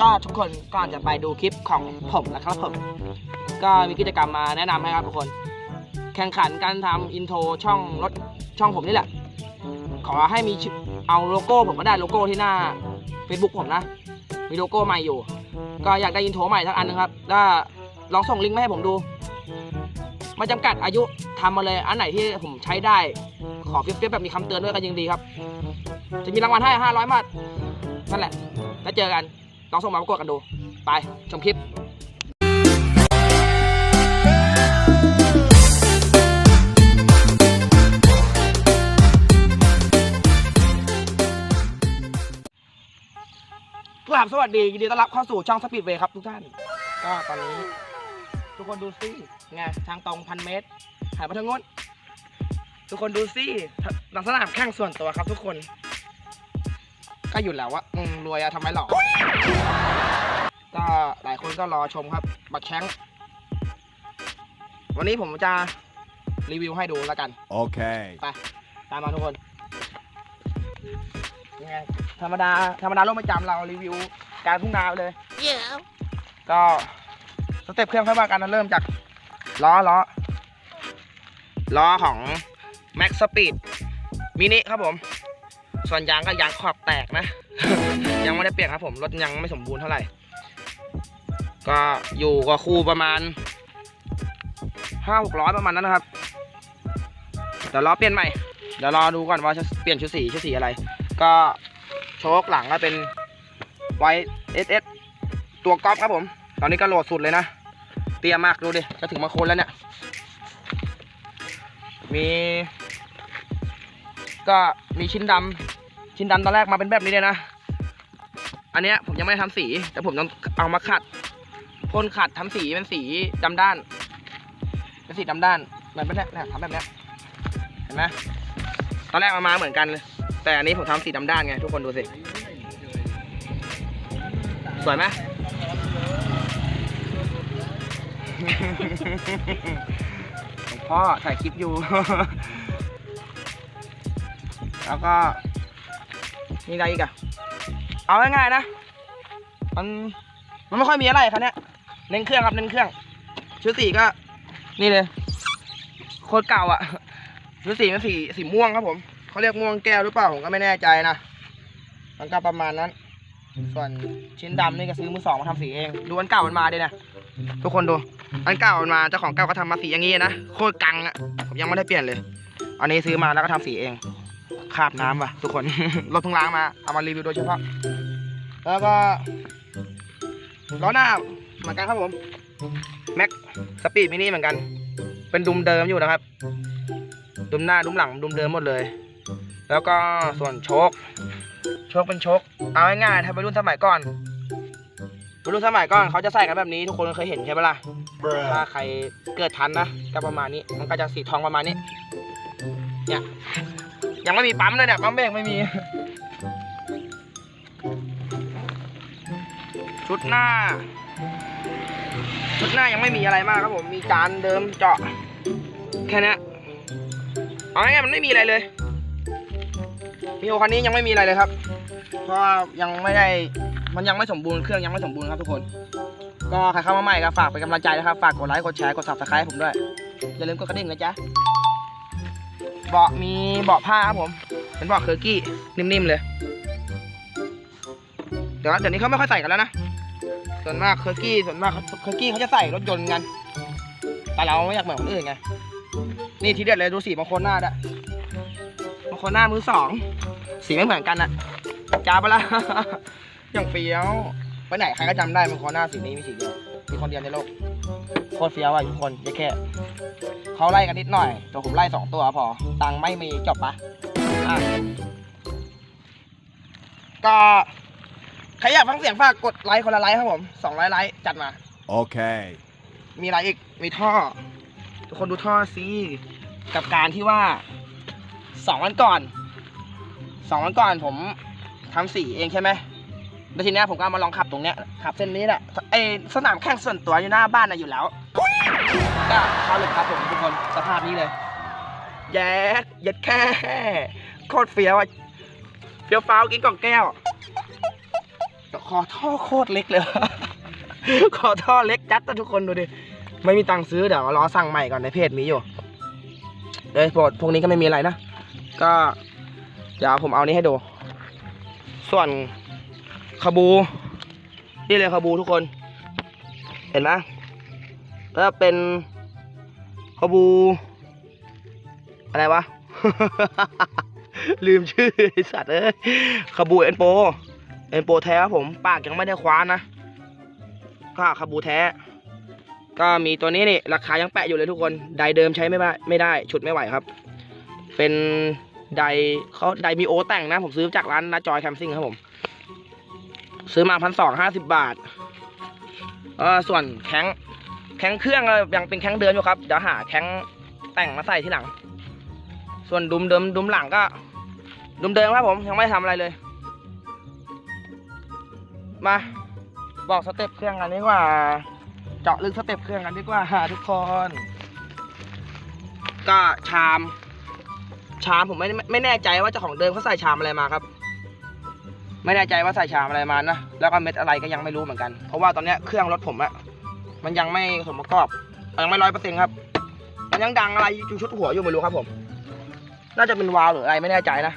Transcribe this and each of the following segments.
ก็ทุกคนก่อนจะไปดูคลิปของผมนะครับผม ก็มีกิจกรรมมาแนะนำให้ครับทุกคน แข่งขันการทำอินโทรช่องรถช่องผมนี่แหละ ขอให้มีชื่อเอาโลโก้ผมก็ได้โลโก้ที่หน้า Facebook ผมนะ มีโลโก้ใหม่อยู่ ก็อยากได้อินโทรใหม่สักอันนึงครับถ้าลองส่งลิงก์มาให้ผมดู ไม่จำกัดอายุทำมาเลยอันไหนที่ผมใช้ได้ ขอเฟี้ยวๆแบบมีคำเตือนด้วยก็ยังดีครับ จะมีรางวัลให้ 500บาท นั่นแหละ แล้วเจอกันลองส่งมาประกวดกันดู ไป ชมคลิปกราบสวัสดี ยินดีต้อนรับเข้าสู่ช่องสปีดเวย์ครับทุกท่าน ก็ตอนนี้ ทุกคนดูซิไงทางตรงพันเมตรหันไปทางโน้นทุกคนดูซิลักษณะแข้งส่วนตัวครับทุกคน ก็อยู่แล้วว่าอืมรวยอะทำไมหรอก็หลายคนก็รอชมครับบัตรแข้งวันนี้ผมจะรีวิวให้ดูแล้วกัน Okay. ไป ตามมาทุกคนยังไงธรรมดา ธรรมดาโลกไม่จำเรารีวิวการพุ่งนาไปเลยก็สเต็ปเครื่องค่อยว่ากันนะเริ่มจากล้อล้อล้อของ Max Speed มินิครับผม ส่วนยางก็ยางขอบแตกนะ ยังไม่ได้เปลี่ยนครับผมรถยังไม่สมบูรณ์เท่าไหร่ ก็อยู่กับคู่ประมาณห้าหกร้อยประมาณนั้นนะครับเดี๋ยวรอเปลี่ยนใหม่เดี๋ยวรอดูก่อนว่าจะเปลี่ยนชุดสีชุดสีอะไร ก็โชคหลังก็เป็นไวเอสเอสตัวก๊อปครับผม ตอนนี้ก็โหลดสุดเลยนะ เตรียมมากดูดิจะถึงมาโคนแล้วเนี่ย มี ก็มีชิ้นดำชิ้นดำตอนแรกมาเป็นแบบนี้เลยนะ อันเนี้ยผมยังไม่ได้ทำสี แต่ผมต้องเอามาขัดพ่นขัดทำสีเป็นสีดำด้าน เป็นสีดำด้านเหมือนเป็นเนี่ยเนี่ยทำแบบนี้เห็นไหมตอนแรกมามาเหมือนกันเลย แต่อันนี้ผมทำสีดำด้านไงทุกคนดูสิสวยไหมพ่อถ่ายคลิปอยู่ แล้วก็มีอะไรอีกอะเอาง่ายๆนะ มันมันไม่ค่อยมีอะไรครับเนี่ยเน้นเครื่องครับเน้นเครื่อง ชุดสีก็ นี่เลยโคตรเก่าอะชุดสีมันสีสีม่วงครับผมเขาเรียกม่วงแก้วหรือเปล่าผมก็ไม่แน่ใจนะมันก็ประมาณนั้น ส่วนชิ้นดำนี่ก็ซื้อมือสองมาทำสีเอง ดูอันเก่ามันมาดินะทุกคนดูอันเก่ามันมาเจ้าของเก่าก็ทำมาสีอย่างงี้นะโคตรกังอะผมยังไม่ได้เปลี่ยนเลย อันนี้ซื้อมาแล้วก็ทำสีเอง คราบน้ำว่ะทุกคน รถเพิ่งล้างมาเอามารีวิวโดยเฉพาะ แล้วก็ล้อหน้าเหมือนกันครับผมแม็กสปีดมินิเหมือนกัน เป็นดุมเดิมอยู่นะครับ ดุมหน้าดุมหลังดุมเดิมหมดเลย แล้วก็ส่วนโชคโชคเป็นโชคเอาง่ายๆถ้าไปรุ่นสมัยก่อนไปรุ่นสมัยก่อนเขาจะใส่กันแบบนี้ทุกคนเคยเห็นใช่ไหมล่ะถ้าใครเกิดทันนะก็ประมาณนี้ มันก็จะสีทองประมาณนี้ เนี่ย ยังไม่มีปั๊มเลยเนี่ยปั๊มเบรกไม่มี ชุดหน้า ชุดหน้ายังไม่มีอะไรมากครับผมมีจานเดิมเจาะแค่นี้เอาง่ายๆมันไม่มีอะไรเลยมีโอคันนี้ยังไม่มีอะไรเลยครับ เพราะว่ายังไม่ได้มันยังไม่สมบูรณ์เครื่องยังไม่สมบูรณ์ครับทุกคน ก็ใครเข้ามาใหม่ก็ฝากเป็นกำลังใจนะครับ ฝากกดไลค์กดแชร์กด subscribe ผมด้วย อย่าลืมกดกระดิ่งนะจ๊ะ เบาะมีเบาะผ้าครับผม เป็นเบาะเคอร์กี้นิ่มๆเลย เดี๋ยวเดี๋ยวนี้เขาไม่ค่อยใส่กันแล้วนะ ส่วนมากเคอร์กี้ส่วนมากเคอร์กี้เขาจะใส่รถยนต์กัน แต่เราไม่อยากเหมือนคนอื่นไง นี่ทีเด็ดเลยดูสีบางคนหน้าด้วยบางคนหน้ามือสองสีไม่เหมือนกันอะจ้าปะละอย่างเฟี้ยว ไปไหนใครก็จำได้มันคอหน้าสีนี้มีสีเดียวมีคนเดียวในโลก โคตรเฟี้ยวอะทุกคนแค่แค่เขาไล่กันนิดหน่อยแต่ผมไล่สองตัวพอ ตังค์ไม่มีจบปะอะก็ใครอยากฟังเสียงฝากกดไลค์คนละไลค์ครับผมสองร้อยไลค์จัดมา Okay. มีอะไรอีก มีท่อ ทุกคนดูท่อสิกับการที่ว่าสองวันก่อนสองวันก่อนผมทำสีเองใช่ไหม แล้วทีเนี้ยผมก็เอามาลองขับตรงเนี้ยขับเส้นนี้แหละไอสนามแข่งส่วนตัวอยู่หน้าบ้านน่ะอยู่แล้วก็เข้าเลยครับผมทุกคนสภาพนี้เลยแย็ดเย็ดแค่โคตรเฟี้ยวอะเฟี้ยวฟ้าวกินกล่องแก้วขอท่อโคตรเล็กเลย ขอท่อเล็กจัดนะทุกคนดูดิไม่มีตังค์ซื้อเดี๋ยวรอสั่งใหม่ก่อนในเพจมีอยู่เอ้ยพวกพวกนี้ก็ไม่มีอะไรนะ ก็เดี๋ยวผมเอานี้ให้ดู ส่วน ขบู นี่เลยขบูทุกคน เห็นไหมแล้วเป็นขบู อะไรวะ ลืมชื่อสัตว์เอ้ยขบูเอ็นโปเอ็นโปแท้ครับผมปากยังไม่ได้คว้านนะก็ขบูแท้ ก็มีตัวนี้นี่ราคายังแปะอยู่เลยทุกคนไดเดิมใช้ไม่ได้ไม่ได้ฉุดไม่ไหวครับ เป็นไดเขาไดมีโอแต่งนะ ผมซื้อจากร้านนาจอยแคมซิ่งครับผม ซื้อมาพันสองห้าสิบบาทเออส่วนแข้งแข้งเครื่องยังเป็นแข้งเดิมอยู่ครับเดี๋ยวหาแข้งแต่งมาใส่ที่หลัง ส่วนดุมเดิมดุมหลังก็ดุมเดิมครับผมยังไม่ทำอะไรเลย มาบอกสเต็ปเครื่องกันดีกว่า เจาะลึกสเต็ปเครื่องกันดีกว่าทุกคนก็ชาม ชามผมไม่ไม่ไม่แน่ใจว่าเจ้าของเดิมเขาใส่ชามอะไรมาครับ ไม่แน่ใจว่าใส่ชามอะไรมานะ แล้วก็เม็ดอะไรก็ยังไม่รู้เหมือนกัน เพราะว่าตอนนี้เครื่องรถผมอะมันยังไม่สมประกอบ ยังไม่ร้อยเปอร์เซ็นต์ครับ มันยังดังอะไรอยู่ชุดหัวอยู่ไม่รู้ครับผม น่าจะเป็นวาล์วหรืออะไรไม่แน่ใจนะ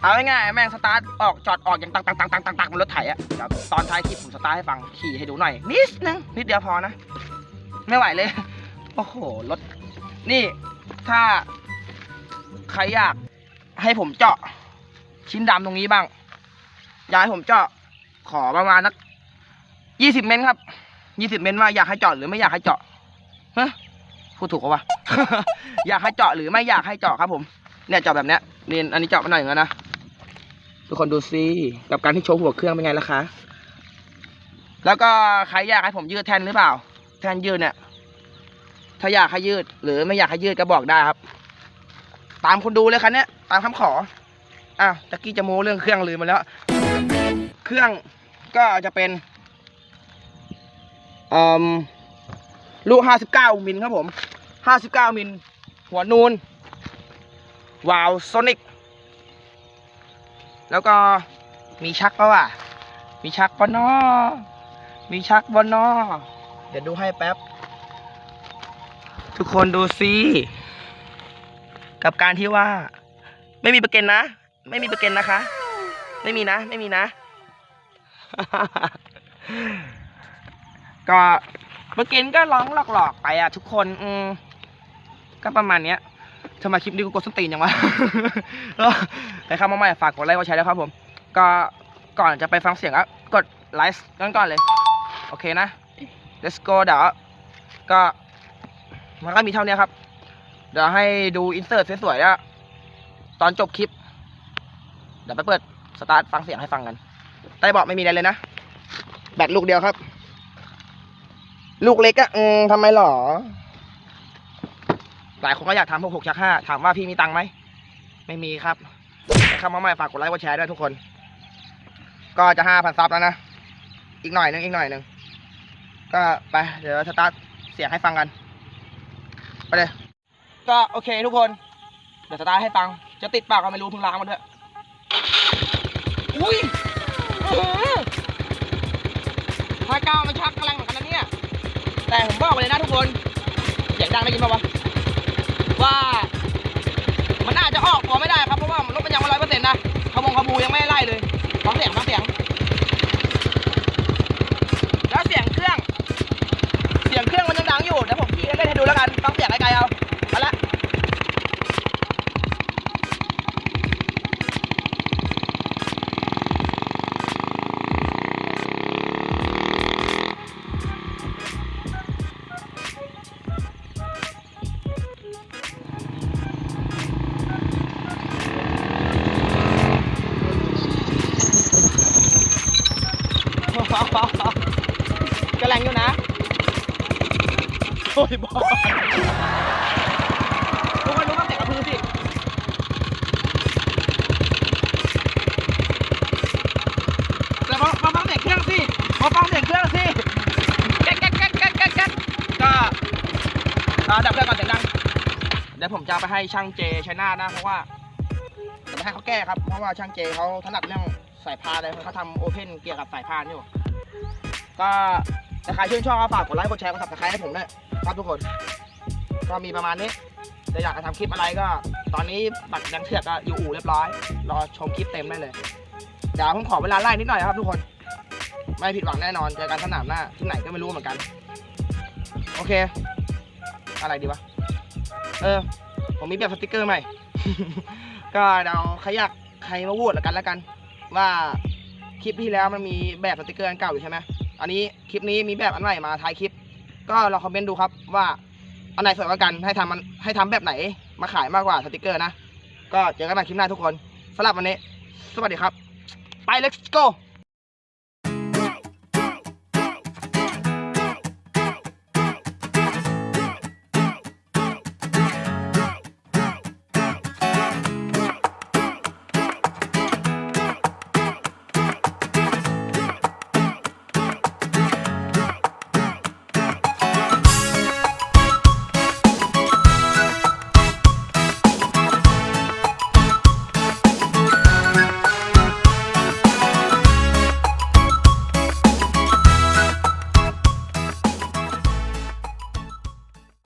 เอาง่ายๆแม่งสตาร์ทออกจอดออกอย่างตังตังตังตังตังตังบนรถไถอะเดี๋ยวตอนท้ายคลิปผมสตาร์ทให้ฟังขี่ให้ดูหน่อย นิดนึงนิดเดียวพอนะ ไม่ไหวเลย โอ้โหรถ นี่ถ้าใครอยากให้ผมเจาะ ชิ้นดำตรงนี้บ้าง อยากให้ผมเจาะขอประมาณนักยี่สิบเมตรครับยี่สิบเมตรว่าอยากให้เจาะหรือไม่อยากให้เจาะฮะพูดถูกปะวะอยากให้เจาะหรือไม่อยากให้เจาะครับ ผม เนี่ยเจาะแบบเนี้ยนี่อันนี้เจาะมาหน่อยอย่างนั้นนะทุกคนดูซิกับการที่โชว์หัวเครื่องเป็นไงล่ะคะ แล้วก็ใครอยากให้ผมยืดแทนหรือเปล่า แทนยืดเนี่ย ถ้าอยากให้ยืด หรือไม่อยากให้ยืดก็บอกได้ครับ ตามคนดูเลยคันเนี้ยตามคำขอ อ้าวตะกี้จะโม้เรื่องเครื่องลืมมาแล้ว เครื่องก็จะเป็นอืมลูก 59 มิลครับผม 59 มิล หัวนูน วาล์วโซนิก แล้วก็มีชักปะวะมีชักปะนอมีชักปะนอเดี๋ยวดูให้แป๊บ ทุกคนดูซิ กับการที่ว่า ไม่มีประกันนะ ไม่มีประกันนะคะ ไม่มีนะ ไม่มีนะ ก็ประกันก็ร้องหลอกๆไปอะทุกคน อืมก็ประมาณเนี้ยทำไมคลิปนี้กูกดสตีนยังวะใครเข้ามาใหม่ฝากกดไลค์กดแชร์ด้วยครับผม ก็ก่อนจะไปฟังเสียงอะกดไลค์กันก่อนเลย โอเคนะ let's go เดี๋ยวก็มันก็มีเท่านี้ครับ เดี๋ยวให้ดูอินเสิร์ตสวยๆแล้วตอนจบคลิป เดี๋ยวไปเปิดสตาร์ทฟังเสียงให้ฟังกันใต้เบาะไม่มีอะไรเลยนะแบตลูกเดียวครับ ลูกเล็กอะอืมทำไมหรอ หลายคนก็อยากทำพวกหกชักห้าถามว่าพี่มีตังค์ไหม ไม่มีครับเข้ามาใหม่ฝากกดไลค์กดแชร์ด้วยทุกคน ก็จะห้าพันซับแล้วนะ อีกหน่อยนึงอีกหน่อยนึง ก็ไป เดี๋ยวสตาร์ทเสียงให้ฟังกัน ไปเลย ก็โอเคทุกคน เดี๋ยวสตาร์ทให้ฟัง จะติดปากก็ไม่รู้เพิ่งล้างมาด้วย อุ้ยถ้าก้ามันชักกำลังเหมือนกันนะเนี่ย แต่ผมบอกเลยนะทุกคน เสียงดังได้ยินป่าวะ กำลังอยู่นะโอ้ยบอลทุกคนดูฟังเสียงกระพือสิแล้วมามาฟังเสียงเครื่องสิมาฟังเสียงเครื่องสิแก๊กแก๊กแก๊กแก๊กแก๊กแก๊กก็อ่าดับเครื่องก่อนเสียงดังเดี๋ยวผมจะเอาไปให้ช่างเจชัยนาทนะเพราะว่าจะไปให้เขาแก้ครับเพราะว่าช่างเจเขาถนัดเรื่องสายพานเลยเขาทำโอเพนเกี่ยวกับสายพานอยู่ ก็ถ้าใครชื่นชอบก็ฝากกดไลค์กดแชร์กดซับสไครต์ให้ผมด้วยครับทุกคน ก็มีประมาณนี้จะอยากจะทำคลิปอะไรก็ ตอนนี้บัตรยังเถือกก็อยู่อู่เรียบร้อย รอชมคลิปเต็มได้เลยเดี๋ยวผมขอเวลาไล่นิดหน่อยนะครับทุกคน ไม่ผิดหวังแน่นอนเจอกันสนามหน้าที่ไหนก็ไม่รู้เหมือนกัน โอเค อะไรดีวะ เออ ผมมีแบบสติกเกอร์ใหม่ ก็เดี๋ยวใครอยากใครมาโหวตแล้วกันแล้วกัน ว่าคลิปที่แล้วมันมีแบบสติกเกอร์อันเก่าอยู่ใช่ไหม อันนี้คลิปนี้มีแบบอันใหม่มาท้ายคลิป ก็ลองคอมเมนต์ดูครับว่าอันไหนสวยกว่ากันให้ทำมันให้ทำแบบไหนมาขายมากกว่าสติกเกอร์นะ ก็เจอกันใหม่คลิปหน้าทุกคนสำหรับวันนี้ สวัสดีครับ ไป let's go